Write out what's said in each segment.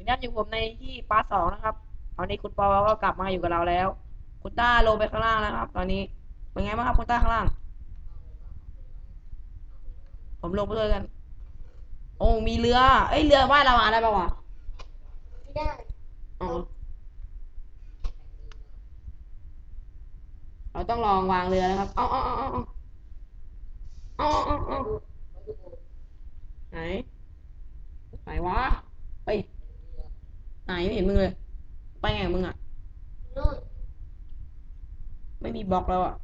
วันนี้อยู่ผมในที่ปาร์ทสองนะครับตอนนี้คุณปอก็กลับมาอยู่กับเราแล้ว คุณต้าลงไปข้างล่างแล้วครับ ตอนนี้เป็นไงบ้างครับคุณต้าข้างล่าง ผมลงไปด้วยกัน โอ้มีเรือ เอ้ยเรือว่ายเรามาได้ปะวะไม่ได้อ๋อเราต้องลองวางเรือนะครับเอ๋อาเอาเอาเอาเอาเอาเอาไหนไหนวะเฮ้ย ไหนไม่เห็นมึงเลย ไปไงมึงอะนู่นไม่มีบล็อกแล้วอะ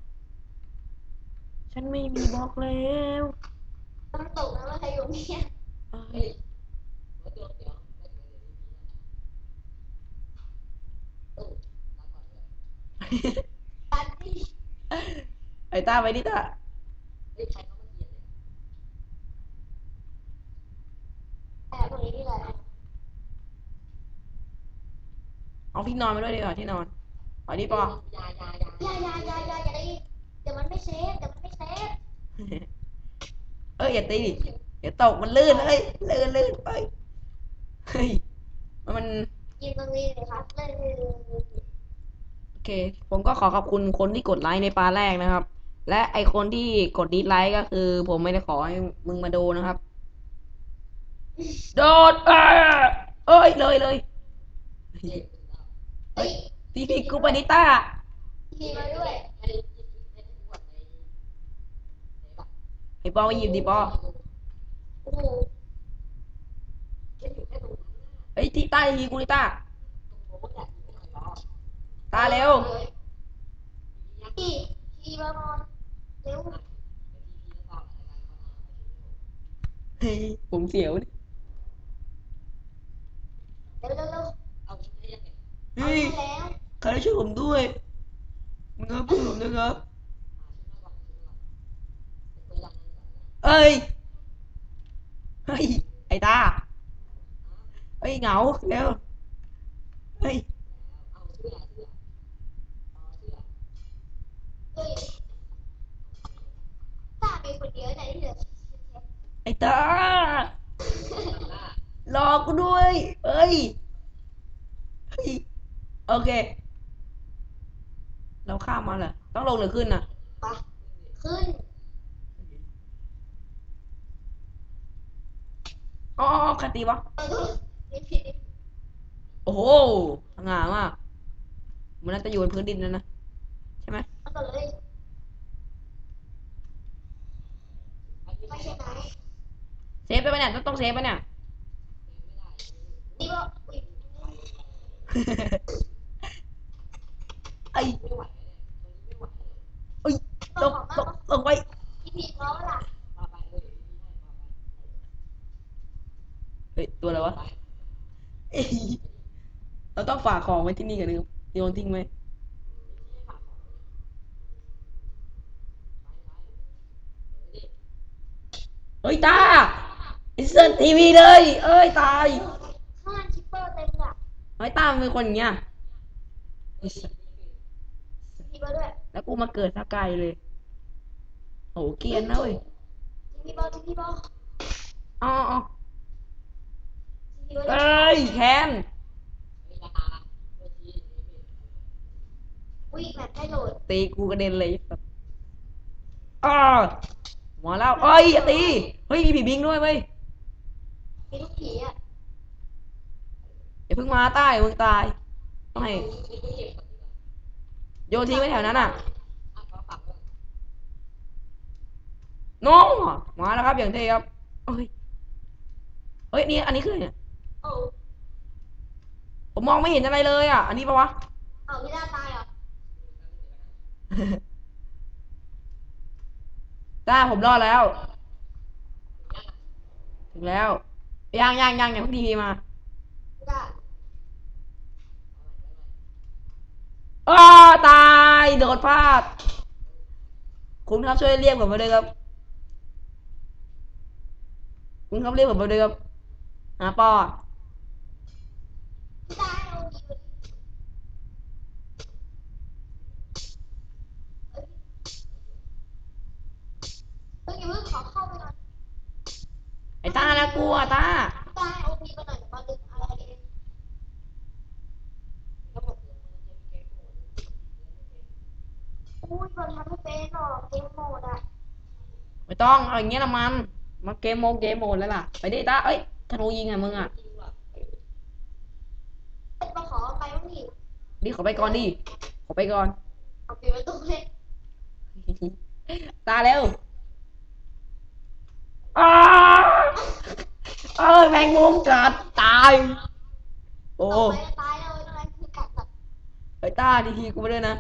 ฉันไม่มีบล็อกแล้วต้องตกนะว่าใครอยู่เนี่ยเอ้ยปันที่ไอ้ต้าไปดิต้าแอบตรงนี้ดีกว่า เอาที่นอนมาด้วยดีกว่าที่นอนเอาดิปออย่าอย่าอย่าอย่าอย่าอย่าอย่าได้เดี๋ยวมันไม่เซฟเดี๋ยวมันไม่เซฟเอ้ยอย่าตีดิเดี๋ยวตกมันลื่นเฮ้ยลื่นลื่นไปเฮ้ยมันยิงตรงนี้เลยครับเลยโอเค ผมก็ขอขอบคุณคนที่กดไลค์ในปาแรกนะครับ และไอคนที่กดดิสไลค์ก็คือ ผมไม่ได้ขอให้มึงมาโดนนะครับ โดนเอ้ยเอ้ยเลยเลย เฮ้ยทีพีกูปานิต้าทีมาด้วยไอปอมาหยิบดิปอโอ้โหเฮ้ยที่ใต้ทีกูนิต้าตาเร็วทีทีมานอนเร็วเฮ้ยผมเสียวดิเร็วเร็ว เร็วเฮ้ยเอาแล้วใครช่วยผมด้วยมึงครับช่วยผมนะครับเอ้ยเฮ้ยไอ้ตาเฮ้ยเหงาเร็วเฮ้ยเฮ้ยตาเป็นคนเดียวไหนที่เหลือไอ้ตารอกูด้วยเฮ้ยเฮ้ย โอเค เราข้ามมาเหรอต้องลงหรือขึ้นน่ะ ปะขึ้น อ๋ออ๋อใครตีวะ เออนี่ผิดโอ้โหสง่ามากมันน่าจะอยู่บนพื้นดินนั่นนะ ใช่ไหมเอาก่อนเลยไม่ใช่ไหมเซฟไปปะเนี่ย ต้องต้องเซฟปะเนี่ย นี่ก็อุ๊ย ไอ้เอ้ยตกตกตกไปพี่พีเพราะว่าล่ะเฮ้ยตัวอะไรวะเอ้ยเราต้องฝากของไว้ที่นี่กันนึงโยนทิ้งไหมเฮ้ยตาอินเสิร์ตทีวีเลย เอ้ยตายข้างชิปเปอร์เต็มอะเฮ้ยตามันเป็นคนอย่างเงี้ยไอ้สัส พี่มาด้วย แล้วกูมาเกิดซะไกลเลยโหเกรียนนะเว้ยพี่บอลพี่บอลอ๋ออ๋อพี่บอลเอ้ยแคนอุ้ยแบบได้โหลดตีกูกระเด็นเลยแบบอ้ามาแล้วเอ้ยอย่าตีเฮ้ยมีผีบิงด้วยเว้ยมีลูกผีอะอย่าเพิ่งมาใต้มึงตายต้องให้ โยนทิ้งไว้แถวนั้นอะโน้มาแล้วครับอย่างเท่ครับเอ้ยเฮ้ยนี่อันนี้คืออะไรเนี่ยโอ้ผมมองไม่เห็นอะไรเลยอะ อันนี้ปะวะเอาพี่ด้าตายเหรอได้ผมรอดแล้ว ถึงแล้วยังยังยังยังเพิ่งทีพีมาพี่ด้า อ้าตายโดดพลาด คุณครับช่วยเรียกผมมาด้วยครับ คุณครับเรียกผมมาด้วยครับหาปอพี่ด้าเอาดีเฮ้ยอย่าเพิ่งขอเข้าไปก่อนไอ้ตานะกลัวตา พี่ด้าเอาพีมาหน่อยเดี๋ยวมาดึงอะไรเอง อุ้ยมันทำไม่เป็นหรอกเกมโหมดอะไม่ต้องเอาอย่างเงี้ยละมันมาเกมโมงเกมโหมดแล้วล่ะ ไปดิตาเอ้ยธนูยิงอะมึงอะเป็นมาขอไปบ้างดิดิขอไปก่อนดิขอไปก่อนเอาปิดประตูเลยตาเร็วอ้าเอ้ยแมงมุมกัดตายโอ้ต่อไปจะตายแล้วอะไรคือกัดแบบไอ้ตาทีทีกูไปด้วยนะ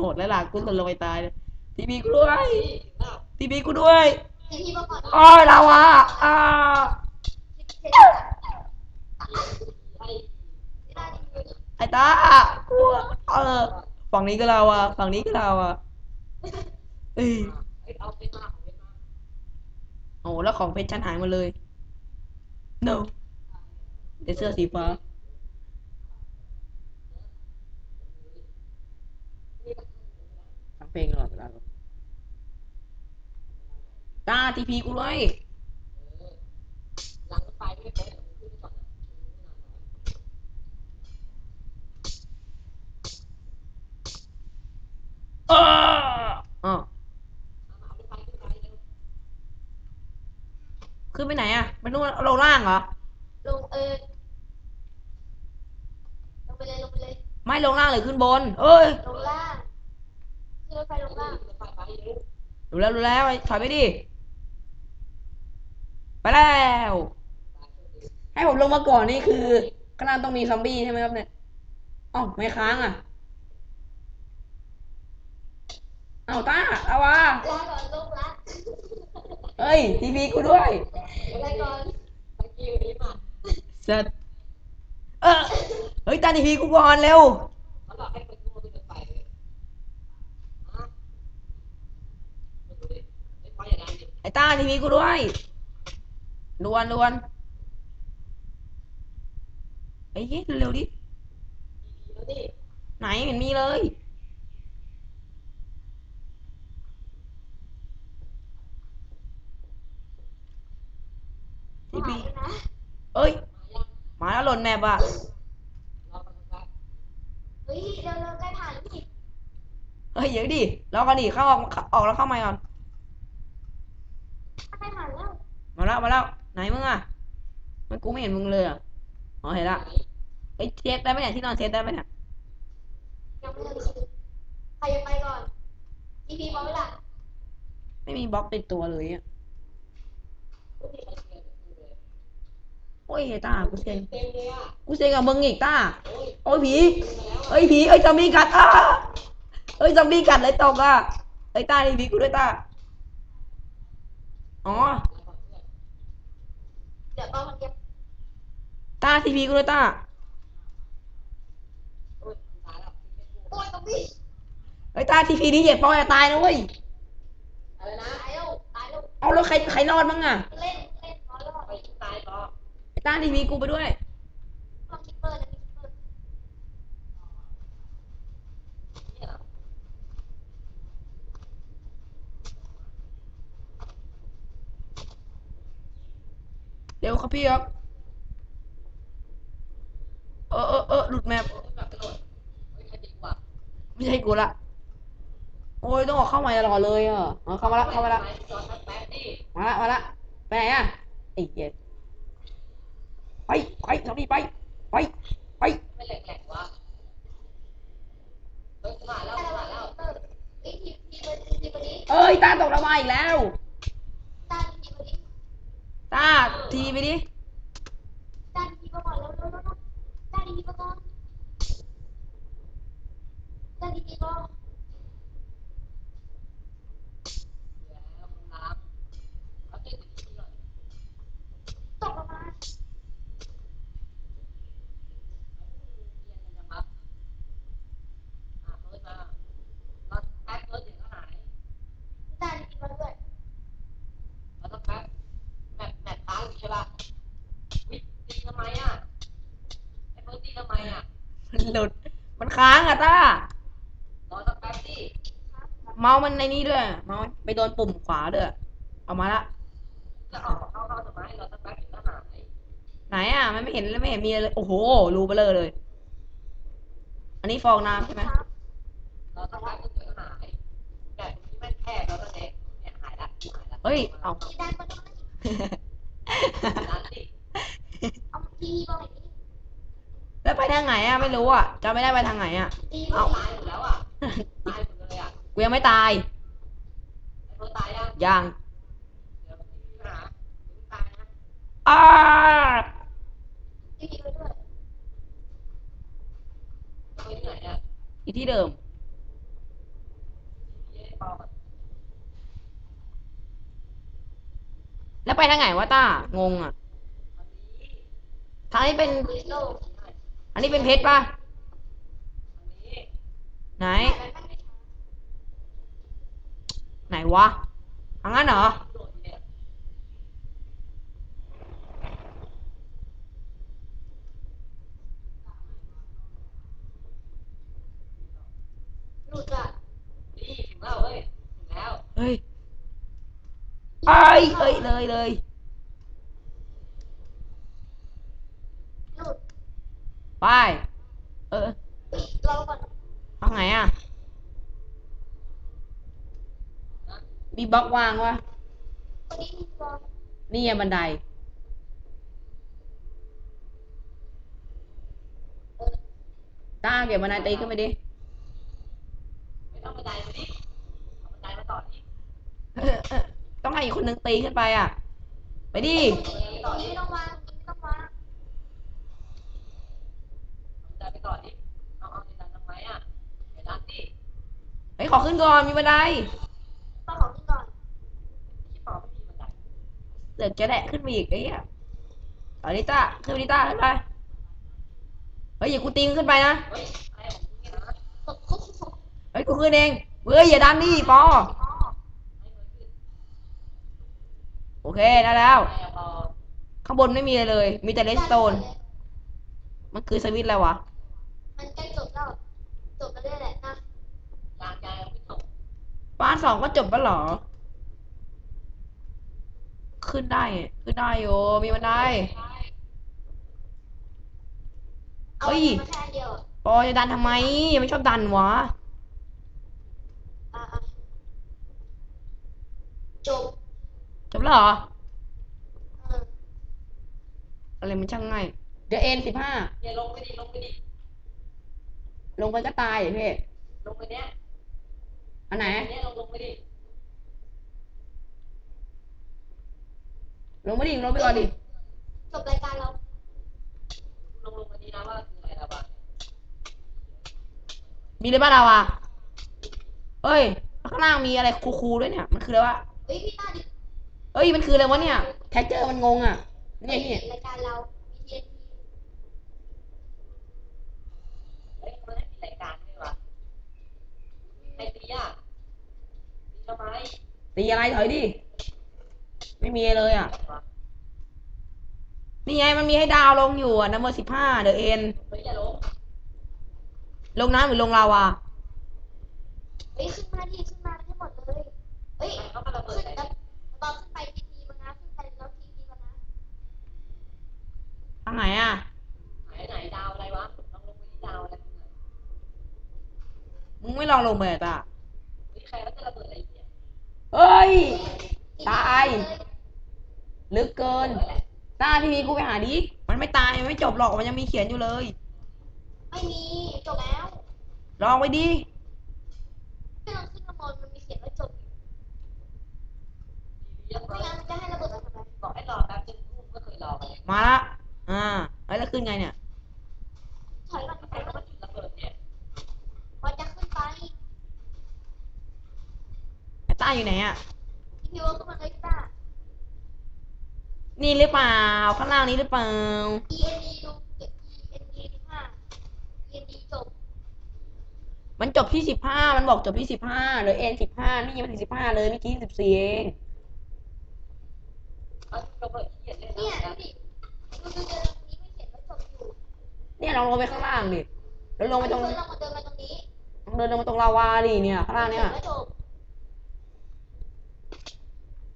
โหดแล้วล่ะกูหล่นลงไปตายเลยทีพีกูด้วยทีพีกูด้วยทีที่มาก่อนโอ้ยเราอะอ่าไอ้ตากูเออฝั่งนี้ก็เราอะฝั่งนี้ก็เราอะเอ้ยโอ้แล้วของเพชรฉันหายมดเลย no เดเสื้อสีฟ้า ทั้ง เพลงตลอดเวลาเลยตาทีพีกูด้วยเอออ๋อขึ้นไปไหนอะไปนู่นลงล่างเหรอ ลงเออ ลงไปเลยลงไปเลย ไม่ลงล่างหรือขึ้นบน เอ้ยลงล่างขึ้นรถไฟลงล่าง รู้แล้วรู้แล้วไอ้ถอยไปดิ ไปแล้ว ให้ผมลงมาก่อนนี่คือข้างล่างต้องมีซอมบี้ใช่ไหมครับเนี่ยอ้าวไม่ค้างอะเอ้าตาเอาวะลาก่อนลงละเฮ้ยทีพีกูด้วยลาก่อนเสร็จเออเฮ้ยตาทีพีกูก่อนเร็ว ไอ้ตาทีพีกูด้วยดวนดวนไอ้เฮ้ยเร็วๆดิ ไหนเห็นมีเลย ทีไหวพีนะเอ้ย มาแล้วหล่นแมปอะเฮ้ยเร็วๆใกล้ผ่านแล้วนี่เฮ้ยเดี๋ยวดิรอกันดิเข้าออกออกแล้วเข้ามาก่อน ใกล้ผ่านแล้ว มาแล้วมาแล้วไหนมึงอะมันกูไม่เห็นมึงเลยอะอ๋อเห็นละเฮ้ยเซฟได้ไหมเนี่ยที่นอนเซฟได้ไหมเนี่ยยังไม่ได้ซื้อใครจะไปก่อนทีพีพร้อมไหมล่ะไม่มีบล็อกติดตัวเลยอะโอ้ยตากูเซ็งกูเซ็งกับมึงอีกตาโอ้ยผีเอ้ยผีเอ้ยซอมบี้กัดอะเอ้ยซอมบี้กัดเลยตกอะเอ้ยตาดิผีกูด้วยตา อ๋อเดี๋ยวตอนมันเก็บตาทีพีกูด้วยตาโอ้ยตรงนี้เอ้ยตาทีพีนี้เหยียบปอยจะตายนะเว้ย อะไรนะตายแล้วตายแล้วเอาแล้วใครใครรอดมั้งอะ เล่นเล่นร้อยรอบไปตายต่อไอ้ตาทีพีกูไปด้วย ลองคิปเปอร์นะคิปเปอร์ เร็วครับพี่ครับ เออเออเออหลุดแมปไม่ใช่กูละโอ้ยต้องออกเข้ามาตลอดเลยอะเข้ามาละเข้ามาละมาละมาละไปไหนอะไอ้เหี้ยไปไปทำนี่ไปไปไป ได้แล้วคิปเปอร์ไอ้ทีทีมันทีมันนี้ เอ้ยตาตกลงมาอีกแล้ว ตาทีมันนี้ ตาทีไปดิ ตาทีมาก่อนแล้วแล้วแล้วตาทีมาก่อนตาทีมาตกลงมา ตาทีมาด้วย มัน หลุด มันค้างอะตาเมาส์มันในนี้ด้วย เมาส์ไปโดนปุ่มขวาด้วย เอามาละไหนอะมันไม่เห็นเลยไม่เห็นมีอะไรเลย โอ้โห รูเบลอเลยไหนอันนี้ฟองน้ำใช่ไหมเราต้องการเดี๋ยวหายแบบนี้มันแคบแล้วก็เล็กเนี่ยหายละหายละเฮ้ย เอา ทีด้านก็ได้นั่นดิเอาทีบอกอย่างนี้ แล้วไปทางไหนอะไม่รู้อะจำไม่ได้ไปทางไหนอะทีบเอาอกตายหมดแล้วอะ ตายหมดเลยอะกูยังไม่ตายไอ้ตัวตายยังยังเดี๋ยวมันมีปัญหาเดี๋ยวมึงตายนะอ้าทีไปด้วยไปที่ไหนเนี่ยอยู่ที่เดิมที่ไอ้ปอมันแล้วไปทางไหนวะต้างงอะทางนี้เป็นคริสโต อันนี้เป็นเพชรป่ะอันนี้ไหนแต่มันไม่ใช่ไหนวะทางนั้นเหรอโดดเนี่ยหลุดอะนี่ถึงแล้วเฮ้ย ถึงแล้ว เฮ้ย เอ้ยเอ้ยเลยเลย หลุด ไป เออเฮ้ยรอก่อนทางไหนอะ มีบล็อกวางวะวันนี้มีบอลนี่ไงบันได ต้าเก็บบันไดตีขึ้นไปดิ ไม่ต้องบันไดมาดิเอาบันไดมาต่อดิเออเออต้องให้อีกคนนึงตีขึ้นไปอะ ไปดิตรงนี้ไม่ต้องวางตรงนี้ไม่ต้องวาง เอาบันไดไปต่อดิเอาเอาในดันทำไมอะในดันดิ เฮ้ย ขอขึ้นก่อนมีบันไดต้องของนี่ก่อนที่ปอไม่มีบันไดเดี๋ยวจะแดะขึ้นมาอีกไอ้เหี้ยเอาดิต้าขึ้นไปดิต้าขึ้นไปเฮ้ยอย่ากูตีมึงขึ้นไปนะเฮ้ยอะไรของมึงเนี่ยนะตกคุกคุกเฮ้ยกูขึ้นเองเฮ้ยอย่าดันดิปออ๋อไม่เคยขึ้นโอเคได้แล้วไอ้อะปอ ข้างบนไม่มีอะไรเลย มีแต่เลสโตน มันคือสวิตช์อะไรวะ มันใกล้จบแล้วจบแล้วด้วยแหละนะ ยางยางยังไม่จบ บ้านสองก็จบแล้วเหรอ ขึ้นได้ ขึ้นได้โยมีบันไดเอาเฮ้ยมาแค่อันเดียวอะปอจะดันทำไมไม่ชอบดันวะอะอะจบ จบแล้วเหรอเอออะไรมันช่างง่าย เดี๋ยวเอ็นสิบห้าเนี่ยลงไปดิ ลงไปดิ ลงไปก็ตายเหรอพี่ ลงไปเนี้ย อันไหน อันเนี้ยลงลงไปดิ ลงไม่ดิลงไปก่อนดิ จบรายการเรา ลงลงไปดีนะว่าคืออะไรนะบ้างมีเลยบ้านเราอะเอ้ย ข้างล่างมีอะไรคูๆด้วยเนี่ย มันคืออะไรวะ เฮ้ยพี่ต้าดิเอ้ย มันคืออะไรวะเนี่ย แท็กเจอร์มันงงอะ เนี่ยพี่รายการเรา BTNT เฮ้ยมันไม่มีรายการ ด้วยวะไอ้ตีอะตีทำไมตีอะไรถอยดิ ไม่มีเลยอะ นี่ไงมันมีให้ดาวลงอยู่อะนัมเบอร์สิบห้าเดอะเอ็นเฮ้ยอย่าลงลงน้ำหรือลงลาวาเฮ้ยขึ้นมาดิขึ้นมาให้หมดเลยเฮ้ยมันเข้ามาระเบิขึ้ดนอะไรแล้วตอนขึ้นไปทีทีมานะขึ้นไปแล้วทีทีมานะทางไหนอะ ไหนไหนดาวอะไรวะลองลงไปที่ดาวอะไรมึงอะ มึงไม่ลองลงไปอะตาเฮ้ยใครว่าจะระเบิดอะไรเนี่ยเอ้ยทีตาย ลึกเกินตาทีวีกูไปหาดิ มันไม่ตายมันไม่จบหรอก มันยังมีเขียนอยู่เลย ไม่มีจบแล้วลองไปดิไม่ต้องขึ้นข้างบนมันมีเขียนว่าจบอยู่ทีวียังไม่งั้นมันจะให้ระเบิดมาทำไมบอกให้รอแป๊บนึงกูก็เคยรอมาเนี่ยมาละ อ่าเอ้ยแล้วขึ้นไงเนี่ย ถอยก่อนถ ใคร อยก่ ว่า อน มันจุดระเบิดเนี่ย มันจะขึ้นไป ไอ้ ต้าอยู่ไหนอะพี่พิวก็มันเลยจ้า นี่หรือเปล่า ข้างล่างนี้หรือเปล่า END ดูเก็บ END สิบห้า END จบมันจบที่สิบห้ามันบอกจบที่สิบห้าเหลือเอ็นสิบห้านี่ยังไม่ถึงสิบห้าเลยเมื่อกี้สิบสี่เองเอาระเบิดที่เขียนเล่นเนี่ยนะดูดิดูดูเดินตรงนี้ไม่เขียนว่าจบอยู่เนี่ยเราลงไปข้างล่างดิแล้วลงไปตรงเดินลงมาเดินมาตรงนี้เดินลงมาตรงลาวาดิเนี่ยข้างล่างเนี่ยขีว่า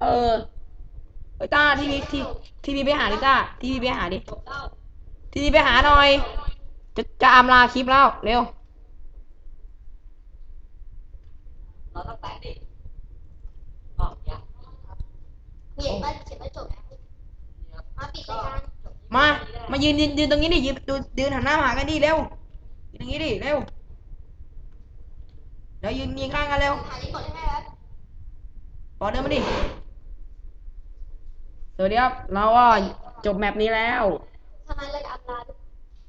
เออลิต้าทีวีทีทีวีไปหาดิต้าทีวีไปหาดิทีวีไปหาหน่อย จะจะอำลาคลิปแล้วเร็วมา มายืนยืนยืนตรงนี้ดิยืนยืนหันหน้ามาหากันดิเร็วอย่าตงนี้ดิเร็วแล้วยืนยืนข้างกันเร็วขอเดินมาดิ วัสดีครับเราก็จบแมปนี้แล้วทำไมเลยอัพลาดู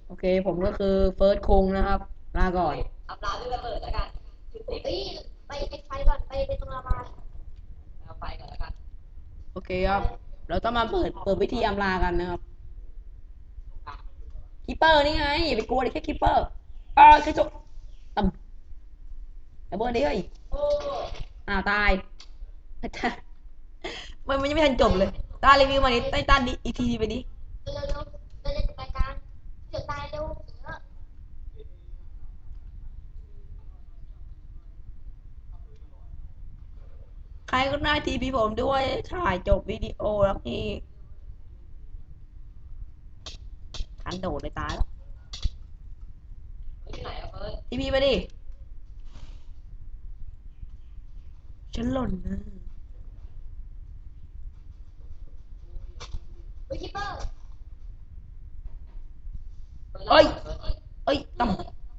โอเค ผมก็คือเฟิร์สคงนะครับ ลาก่อน อัพลาด้วยระเบิดแล้วกันจุดติดเอ้ยไปไปไฟก่อน ไปไปตรงระบายเอาไฟก่อนแล้วกัน โอเคครับ เราต้องมาเปิดเปิดวิธีอำลากันนะครับ คิปเปอร์นี่ไง อย่าไปกลัวเลยแค่คิปเปอร์อ่ากระจกต่ำระเบิดดิเฮ้ยโอ้อ้าวตายมันมันยังไม่ทันจบเลย ตารีวิวมาดิใต้ต้านดิอีกทีไปดิเร็วเร็วเร็วเร็วรายการเดี๋ยวตายเร็วเออใครก็ได้ทีพีผมด้วยถ่ายจบวิดีโอแล้วนี่ทันโดดเลยตายแล้วที่ไหนอะเฟิร์สทีพีไปดิฉันหล่นนะ วิคิปเปอร์เอ้ย เอ้ยต่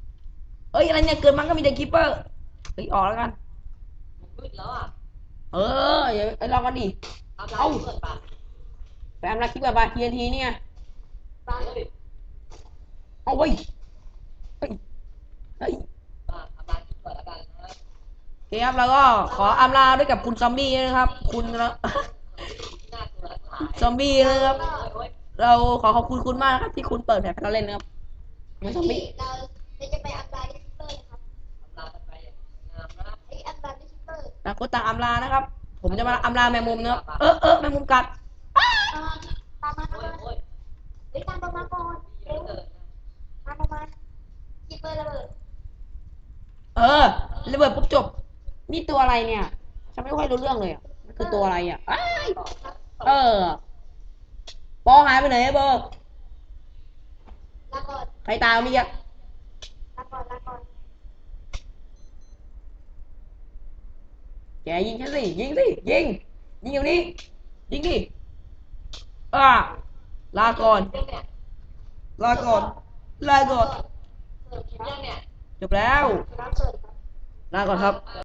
ำเอ้ย อะไรเนี่ย เกิดมันก็มีแต่คิปเปอร์เฮ้ยออกแล้วกันมืดแล้วอะ เอออย่าไปรอกันดิอัพลาเอ้าเปิดปากไปอำลาคลิปแบบว่าทีนทีเนี่ยบางเฮ้ยเอาเว้ยเฮ้ยเฮ้ยอะอัพลาเปิดแล้วกันนะโอเคครับเราก็ขออำลาด้วยกับคุณซอมบี้นะครับ คุณแล้ว ที่น่ากลัวทั้งหลาย ซอมบี้นะครับโอ้ยโอ้ยเราขอขอบคุณคุณมากนะครับ ที่คุณเปิดแผนให้เราเล่นนะครับไม่ซอมบี้เราเราจะไปอัพลาวิคิปเปอร์นะครับอัพลากันไปอย่างงามนะไอ้อัพลาวิคิปเปอร์ต่างคนต่างอำลานะครับ ผมจะมาอำลาแมงมุมนะครับเออเออแมงมุมกัดตามตามมาตามโอ้ยมาโอ้ยเฮ้ยตามประมาก่อนเยเร็อะวเกินนะตามประมาคิปเปอร์ระเบิดเออระเบิดปุ๊บจบ นี่ตัวอะไรเนี่ย ฉันไม่ค่อยรู้เรื่องเลยอะ มันคือตัวอะไรอะอ้ายต่อนะเออ ปอหายไปไหนเบอร์ลาก่อนใครตายเอาเมื่อกี้ลาก่อนลาก่อนแกยิงฉันสิยิงสิยิงยิงอยู่นี่ยิงดิอ่าลาก่อนเรื่องเนี่ยลาก่อนลาก่อนเสิร์ฟคลิปยังเนี่ยจบแล้วรับเสิร์ฟครับลาก่อนครับเออ